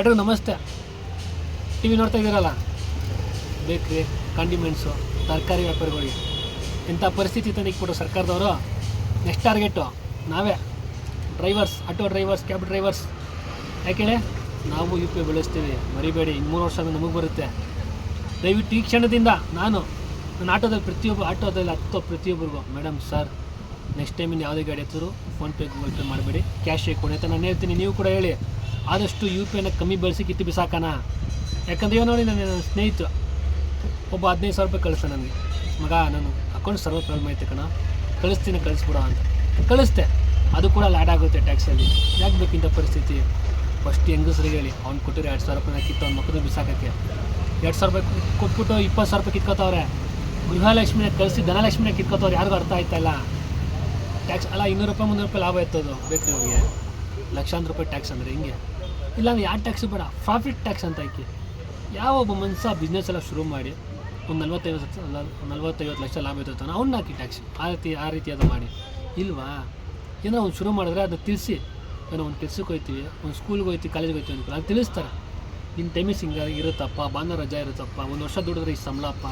ಎಲ್ರಿಗೂ ನಮಸ್ತೆ. T V ನೋಡ್ತಾ ಇದ್ದೀರಲ್ಲ? ಬೇಕ್ರಿ ಕಾಂಡಿಮೆಂಟ್ಸು ತರಕಾರಿ ವ್ಯಾಪಾರಿಗಳಿಗೆ. ಇಂಥ ಪರಿಸ್ಥಿತಿ ತಂದು ಕೊಟ್ಟರು ಸರ್ಕಾರದವರು ನೆಕ್ಸ್ಟ್ ಟಾರ್ಗೆಟು ನಾವೇ. Drivers auto drivers cab drivers ಯಾಕೇಳಿ ನಾವು ಯು ಪಿ ಬೆಳೆಸ್ತೀವಿ. ಮರಿಬೇಡಿ ಮೂರು ವರ್ಷ ನಮಗೆ ಬರುತ್ತೆ. ದಯವಿಟ್ಟು ಈ ಕ್ಷಣದಿಂದ ನಾನು ನನ್ನ ಆಟೋದಲ್ಲಿ ಪ್ರತಿಯೊಬ್ಬ ಆಟೋದಲ್ಲಿ ಹತ್ತೋ ಪ್ರತಿಯೊಬ್ಬರಿಗೂ ಮೇಡಮ್ ಸರ್ ನೆಕ್ಸ್ಟ್ ಟೈಮ್ ಇನ್ನು ಯಾವುದೇ ಗಾಡಿ ಹತ್ತಿದ್ರು ಫೋನ್ಪೇ ಗೂಗಲ್ ಪೇ ಮಾಡಬೇಡಿ. ಕ್ಯಾಶ್ ಕೊಡಿ ಅಂತ ನಾನು ಹೇಳ್ತೀನಿ. ನೀವು ಕೂಡ ಹೇಳಿ. ಆದಷ್ಟು ಯು ಪಿ ಐನ ಕಮ್ಮಿ ಬಳಸಿ ಕಿತ್ತು ಬಿಸಾಕಣ. ಯಾಕಂದ್ರೆ ಇವಾಗ ನೋಡಿ ನನ್ನ ಸ್ನೇಹಿತ ಒಬ್ಬ ಹದಿನೈದು ಸಾವಿರ ರೂಪಾಯಿ ಕಳಿಸ್ತಾನೆ ನನಗೆ. ಮಗ, ನಾನು ಅಕೌಂಟ್ ಸರ್ವರ್ ಪ್ರಾಬ್ಲಮ್ ಐತೆ ಕಣ. ಕಳಿಸ್ತೀನಿ, ಕಳಿಸ್ಬಿಡ ಅಂತ. ಕಳಿಸ್ತೆ ಅದು ಕೂಡ ಲ್ಯಾಡ್ ಆಗುತ್ತೆ ಟ್ಯಾಕ್ಸಲ್ಲಿ. ಯಾಕೆ ಬೇಕಿಂತ ಪರಿಸ್ಥಿತಿ? ಫಸ್ಟ್ ಹೆಂಗಸ್ರಿಗೆ ಹೇಳಿ. ಅವ್ನು ಕೊಟ್ಟಿರೋ ಎರಡು ಸಾವಿರ ರೂಪಾಯಿ ಕಿತ್ತು ಅವ್ನ ಮಕ್ಕಳು ಬಿಸಾಕಕ್ಕೆ. ಎರಡು ಸಾವಿರ ರೂಪಾಯಿ ಕೊಟ್ಬಿಟ್ಟು ಇಪ್ಪತ್ತು ಸಾವಿರ ರೂಪಾಯಿ ಕಿತ್ಕೋತವ್ರೆ. ಗೃಹಲಕ್ಷ್ಮಿನ ಕಳಿಸಿ ಧನಲಕ್ಷ್ಮಿನ ಕಿತ್ಕೋತವ್ರು. ಯಾರಿಗೂ ಅರ್ಥ ಆಯ್ತಾ ಟ್ಯಾಕ್ಸ್ ಅಲ್ಲ, ಇನ್ನೂರು ರೂಪಾಯಿ, ಮುನ್ನೂರು ರೂಪಾಯಿ ಲಾಭ ಎತ್ತೋದು ಬೇಕು ಅವ್ರಿಗೆ ಲಕ್ಷಾಂತರ ರೂಪಾಯಿ ಟ್ಯಾಕ್ಸ್ ಅಂದರೆ ಹಿಂಗೆ? ಇಲ್ಲ ಯಾವ ಟ್ಯಾಕ್ಸ್ ಬೇಡ ಪ್ರಾಫಿಟ್ ಟ್ಯಾಕ್ಸ್ ಅಂತ ಹಾಕಿ. ಯಾವ ಒಬ್ಬ ಮನುಷ್ಯ ಬಿಸ್ನೆಸ್ ಎಲ್ಲ ಶುರು ಮಾಡಿ ಒಂದು ನಲ್ವತ್ತೈವತ್ತು ನಲ್ವತ್ತೈವತ್ತು ಲಕ್ಷ ಲಾಭ ಇರ್ತಾನೆ ಅವ್ನ ಹಾಕಿ ಟ್ಯಾಕ್ಸ್ ಆ ರೀತಿ ಆ ರೀತಿ ಅದು ಮಾಡಿ. ಇಲ್ವಾ? ಏನೋ ಒಂದು ಶುರು ಮಾಡಿದ್ರೆ ಅದನ್ನ ತಿಳಿಸಿ. ಏನೋ ಒಂದು ಕೆಲ್ಸಕ್ಕೆ ಹೋಗ್ತೀವಿ ಒಂದು ಸ್ಕೂಲ್ಗೆ ಹೋಗ್ತೀವಿ ಕಾಲೇಜ್ಗೆ ಹೋಗ್ತೀವಿ ಅಂತ ಅದು ತಿಳಿಸ್ತಾರೆ. ನಿನ್ನ ಟೈಮಿಂಗ್ಸ್ ಹಿಂಗೆ ಇರುತ್ತಪ್ಪ ಭಾನುವಾರ ರಜಾ ಇರುತ್ತಪ್ಪ, ಒಂದು ವರ್ಷ ದುಡಿದ್ರೆ ಈ ಸಂಬಳಪ್ಪ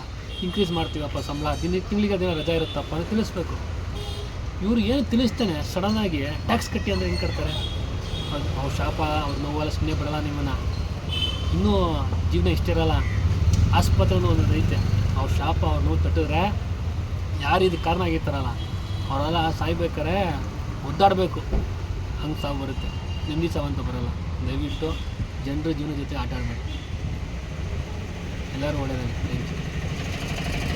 ಇನ್ಕ್ರೀಸ್ ಮಾಡ್ತೀವಪ್ಪ ಸಂಬಳ, ದಿನ, ತಿಂಗಳಿಗೆ ದಿನ ರಜಾ ಇರುತ್ತಪ್ಪ ಅಂತ ತಿಳಿಸ್ಬೇಕು. ಇವ್ರು ಏನು ತಿಳಿಸ್ತಾನೆ ಸಡನ್ನಾಗಿ ಟ್ಯಾಕ್ಸ್ ಕಟ್ಟಿ ಅಂದರೆ ಹೆಂಗೆ ಕಟ್ತಾರೆ? ಅವ್ರ ಶಾಪ, ಅವ್ರ ನೋವೆಲ್ಲ ಸುಮ್ಮನೆ ಬಿಡಲ್ಲ ನಿಮ್ಮನ್ನು. ಇನ್ನೂ ಜೀವನ ಇಷ್ಟಿರಲ್ಲ ಆಸ್ಪತ್ರೆನೂ ಒಂದು ಐತೆ ಅವ್ರ ಶಾಪ, ಅವ್ರ ನೋವು ತಟ್ಟಿದ್ರೆ ಯಾರು ಇದಕ್ಕೆ ಕಾರಣ ಆಗಿರ್ತಾರಲ್ಲ ಅವರೆಲ್ಲ ಸಾಯ್ಬೇಕಾರೆ ಒದ್ದಾಡಬೇಕು. ಹಂಗೆ ಸಾವು ಬರುತ್ತೆ. ನೆಮ್ಮದಿ ಸಾವು ಅಂತ ಬರಲ್ಲ. ದಯವಿಟ್ಟು ಜನರ ಜೀವನ ಜೊತೆ ಆಟ ಆಡಬೇಕು ಎಲ್ಲರೂ ಒಳ್ಳೆಯದಾಗಿ ಥ್ಯಾಂಕ್ ಯು